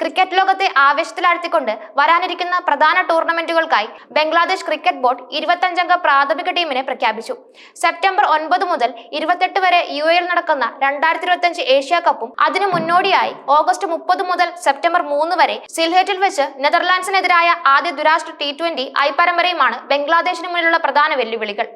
Cricket ലോകത്തെ ആവേശത്തിലാഴ്ത്തിക്കൊണ്ട് വരാനിരിക്കുന്ന പ്രധാന ടൂർണമെന്റുകൾക്കായി ബംഗ്ലാദേശ് ക്രിക്കറ്റ് ബോർഡ് ഇരുപത്തഞ്ചംഗ പ്രാഥമിക ടീമിനെ പ്രഖ്യാപിച്ചു. സെപ്റ്റംബർ ഒൻപത് മുതൽ ഇരുപത്തെട്ട് വരെ യു എയിൽ നടക്കുന്ന രണ്ടായിരത്തി ഇരുപത്തിയഞ്ച് ഏഷ്യ കപ്പും അതിനു മുന്നോടിയായി ഓഗസ്റ്റ് മുപ്പത് മുതൽ സെപ്റ്റംബർ മൂന്ന് വരെ സിൽഹേറ്റിൽ വെച്ച് നെതർലാൻഡ്സിനെതിരായ ആദ്യ ദുരാഷ്ട്ര ടി ട്വന്റി ഐ പരമ്പരയുമാണ് ബംഗ്ലാദേശിന് മുന്നിലുള്ള പ്രധാന വെല്ലുവിളികൾ.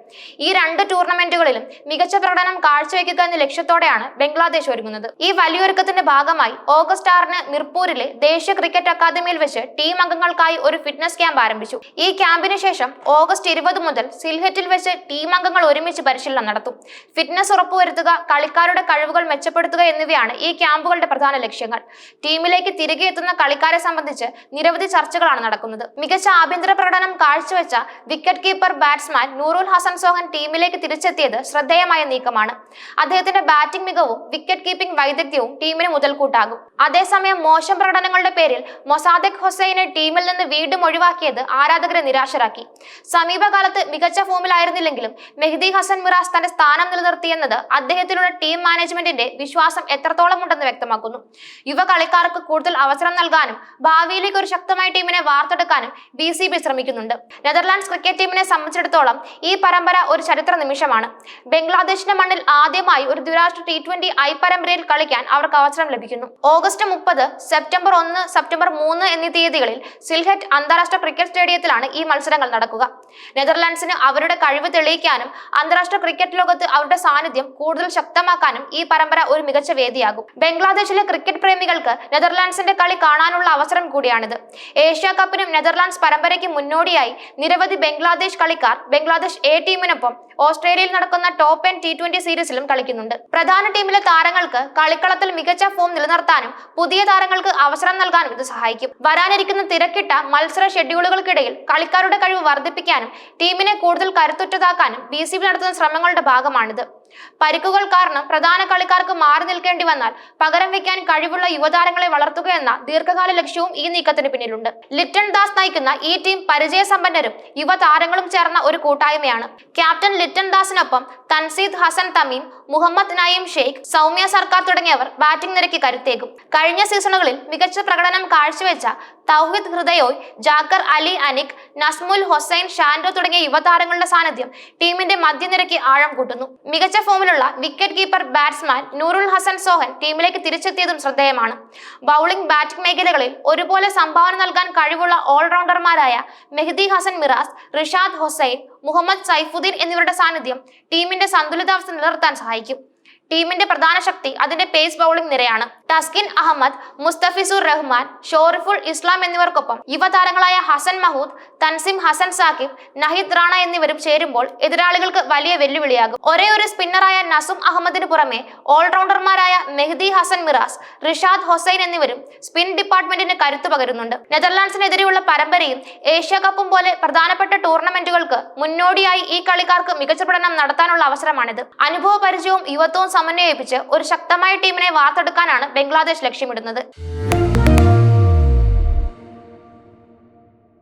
ഈ രണ്ട് ടൂർണമെന്റുകളിലും മികച്ച പ്രകടനം കാഴ്ചവെക്കുക എന്ന ലക്ഷ്യത്തോടെയാണ് ബംഗ്ലാദേശ് ഒരുങ്ങുന്നത്. ഈ വലിയൊരുക്കത്തിന്റെ ഭാഗമായി ഓഗസ്റ്റ് ആറിന് മിർപൂരിലെ ദേശീയ ക്രിക്കറ്റ് അക്കാദമിയിൽ വെച്ച് ടീം അംഗങ്ങൾക്കായി ഒരു ഫിറ്റ്നസ് ക്യാമ്പ് ആരംഭിച്ചു. ഈ ക്യാമ്പിന് ശേഷം ഓഗസ്റ്റ് ഇരുപത് മുതൽ സിൽഹറ്റിൽ വെച്ച് ടീം അംഗങ്ങൾ ഒരുമിച്ച് പരിശീലനം നടത്തും. ഫിറ്റ്നസ് ഉറപ്പുവരുത്തുക കളിക്കാരുടെ കഴിവുകൾ മെച്ചപ്പെടുത്തുക എന്നിവയാണ് ഈ ക്യാമ്പുകളുടെ പ്രധാന ലക്ഷ്യങ്ങൾ. ടീമിലേക്ക് തിരികെ എത്തുന്ന കളിക്കാരെ സംബന്ധിച്ച് നിരവധി ചർച്ചകളാണ് നടക്കുന്നത്. മികച്ച ആഭ്യന്തര പ്രകടനം കാഴ്ചവെച്ച wicket keeper batsman Noorul Hasan Sohan ടീമിലേക്ക് തിരിച്ചെത്തിയത് ശ്രദ്ധേയമായ നീക്കമാണ്. അദ്ദേഹത്തിന്റെ ബാറ്റിംഗ് മികവും വിക്കറ്റ് കീപ്പിംഗ് വൈദഗ്ധ്യവും ടീമിന് മുതൽക്കൂട്ടാകും. അതേസമയം മോശം പ്രകടനങ്ങളുടെ പേരിൽ മൊസാദക് ഹുസൈനെ ടീമിൽ നിന്ന് വീണ്ടും ഒഴിവാക്കിയത് ആരാധകരെ നിരാശരാക്കി. സമീപകാലത്ത് മികച്ച ഫോമിലായിരുന്നില്ലെങ്കിലും മെഹ്ദി ഹസൻ മിറാസ് തന്റെ സ്ഥാനം നിലനിർത്തിയെന്നത് അദ്ദേഹത്തിലുള്ള ടീം മാനേജ്മെന്റിന്റെ വിശ്വാസം എത്രത്തോളം ഉണ്ടെന്ന് വ്യക്തമാക്കുന്നു. യുവ കളിക്കാർക്ക് കൂടുതൽ അവസരം നൽകാനും ഭാവിയിലേക്ക് ഒരു ശക്തമായ ടീമിനെ വാർത്തെടുക്കാനും ബി സി ബി ശ്രമിക്കുന്നുണ്ട്. നെതർലാൻഡ്സ് ക്രിക്കറ്റ് ടീമിനെ സംബന്ധിച്ചിടത്തോളം ഈ പരമ്പര ഒരു ചരിത്ര നിമിഷമാണ്. ബംഗ്ലാദേശിന്റെ മണ്ണിൽ ആദ്യമായി ഒരു ദ്വിരാഷ്ട്ര ടി ട്വന്റി ഐ പരമ്പരയിൽ കളിക്കാൻ അവർക്ക് അവസരം ലഭിക്കുന്നു. ഓഗസ്റ്റ് മുപ്പത് സെപ്റ്റംബർ ഒന്ന് സെപ്റ്റംബർ മൂന്ന് എന്നീ തീയതികളിൽ സിൽഹറ്റ് അന്താരാഷ്ട്ര ക്രിക്കറ്റ് സ്റ്റേഡിയത്തിലാണ് ഈ മത്സരങ്ങൾ നടക്കുക. നെതർലാൻഡ്സിന് അവരുടെ കഴിവ് തെളിയിക്കാനും അന്താരാഷ്ട്ര ക്രിക്കറ്റ് ലോകത്ത് അവരുടെ സാന്നിധ്യം കൂടുതൽ ശക്തമാക്കാനും ഈ പരമ്പര ഒരു മികച്ച വേദിയാകും. ബംഗ്ലാദേശിലെ ക്രിക്കറ്റ് പ്രേമികൾക്ക് നെതർലാൻഡ്സിന്റെ കളി കാണാനുള്ള അവസരം കൂടിയാണിത്. ഏഷ്യ കപ്പിനും നെതർലാൻഡ്സ് പരമ്പരയ്ക്ക് മുന്നോടിയായി നിരവധി ബംഗ്ലാദേശ് കളിക്കാർ ബംഗ്ലാദേശ് എ ടീമിനൊപ്പം ഓസ്ട്രേലിയയിൽ നടക്കുന്ന ടോപ്പ് എൻ ടി ട്വന്റി സീരീസിലും കളിക്കുന്നുണ്ട്. പ്രധാന ടീമിലെ താരങ്ങൾക്ക് കളിക്കളത്തിൽ മികച്ച ഫോം നിലനിർത്താനും പുതിയ താരങ്ങൾക്ക് അവസരം നൽകാനും ഇത് സഹായിക്കും. വരാനിരിക്കുന്ന തിരക്കിട്ട മത്സര ഷെഡ്യൂളുകൾക്കിടയിൽ കളിക്കാരുടെ കഴിവ് വർദ്ധിപ്പിക്കാനും ടീമിനെ കൂടുതൽ കരുത്തുറ്റതാക്കാനും ബി സി ബി നടത്തുന്ന ശ്രമങ്ങളുടെ ഭാഗമാണിത്. പരിക്കുകൾ കാരണം പ്രധാന കളിക്കാർക്ക് മാറി നിൽക്കേണ്ടി വന്നാൽ പകരം വെക്കാൻ കഴിവുള്ള യുവതാരങ്ങളെ വളർത്തുക എന്ന ദീർഘകാല ലക്ഷ്യവും ഈ നീക്കത്തിന് പിന്നിലുണ്ട്. ലിറ്റൺ ദാസ് നയിക്കുന്ന ഈ ടീം പരിചയസമ്പന്നരും യുവതാരങ്ങളും ചേർന്ന ഒരു കൂട്ടായ്മയാണ്. ക്യാപ്റ്റൻ ലിറ്റൺ ദാസിനൊപ്പം തൻസീദ് ഹസൻ തമീം മുഹമ്മദ് നയീം ഷെയ്ഖ് സൗമ്യ സർക്കാർ തുടങ്ങിയവർ ബാറ്റിംഗ് നിരക്ക് കരുത്തേകും. കഴിഞ്ഞ സീസണുകളിൽ മികച്ച പ്രകടനം കാഴ്ചവെച്ച തൗഹിദ് ഹൃദയോയ് ജാക്കർ അലി അനിക് നസ്മുൽ ഹൊസൈൻ ഷാൻഡോ തുടങ്ങിയ യുവതാരങ്ങളുടെ സാന്നിധ്യം ടീമിന്റെ മധ്യനിരയ്ക്ക് ആഴം കൂട്ടുന്നു. മികച്ച ഫോമിലുള്ള wicket keeper batsman Noorul Hasan Sohan ടീമിലേക്ക് തിരിച്ചെത്തിയതും ശ്രദ്ധേയമാണ്. ബൗളിംഗ് ബാറ്റിംഗ് മേഖലകളിൽ ഒരുപോലെ സംഭാവന നൽകാൻ കഴിവുള്ള ഓൾറൗണ്ടർമാരായ മെഹ്ദി ഹസൻ മിറാസ് റിഷാദ് ഹൊസൈൻ മുഹമ്മദ് സൈഫുദ്ദീൻ എന്നിവരുടെ സാന്നിധ്യം ടീമിന്റെ സന്തുലിതാവസ്ഥ നിലനിർത്താൻ സഹായിക്കും. ടീമിന്റെ പ്രധാന ശക്തി അതിന്റെ പേസ് ബൗളിംഗ് നിരയാണ്. ടസ്കിൻ അഹമ്മദ് മുസ്തഫിസുർ റഹ്മാൻ ഷോറിഫുൾ ഇസ്ലാം എന്നിവർക്കൊപ്പം യുവതാരങ്ങളായ ഹസൻ മഹൂദ് തൻസിം ഹസൻ സാക്കിബ് നഹിദ് റാണ എന്നിവരും ചേരുമ്പോൾ എതിരാളികൾക്ക് വലിയ വെല്ലുവിളിയാകും. ഒരേ ഒരു സ്പിന്നറായ നസും അഹമ്മദിന് പുറമെ ഓൾറൗണ്ടർമാരായ മെഹ്ദി ഹസൻ മിറാസ് റിഷാദ് ഹൊസൈൻ എന്നിവരും സ്പിൻ ഡിപ്പാർട്ട്മെന്റിന് കരുത്തു പകരുന്നുണ്ട്. നെതർലാൻഡ്സിനെതിരെയുള്ള പരമ്പരയും ഏഷ്യ കപ്പും പോലെ പ്രധാനപ്പെട്ട ടൂർണമെന്റുകൾക്ക് മുന്നോടിയായി ഈ കളിക്കാർക്ക് മികച്ച പഠനം നടത്താനുള്ള അവസരമാണിത്. അനുഭവ പരിചയവും യുവത്വവും സമന്വയിപ്പിച്ച് ഒരു ശക്തമായ ടീമിനെ വാർത്തെടുക്കാനാണ് ബംഗ്ലാദേശ് ലക്ഷ്യമിടുന്നത്.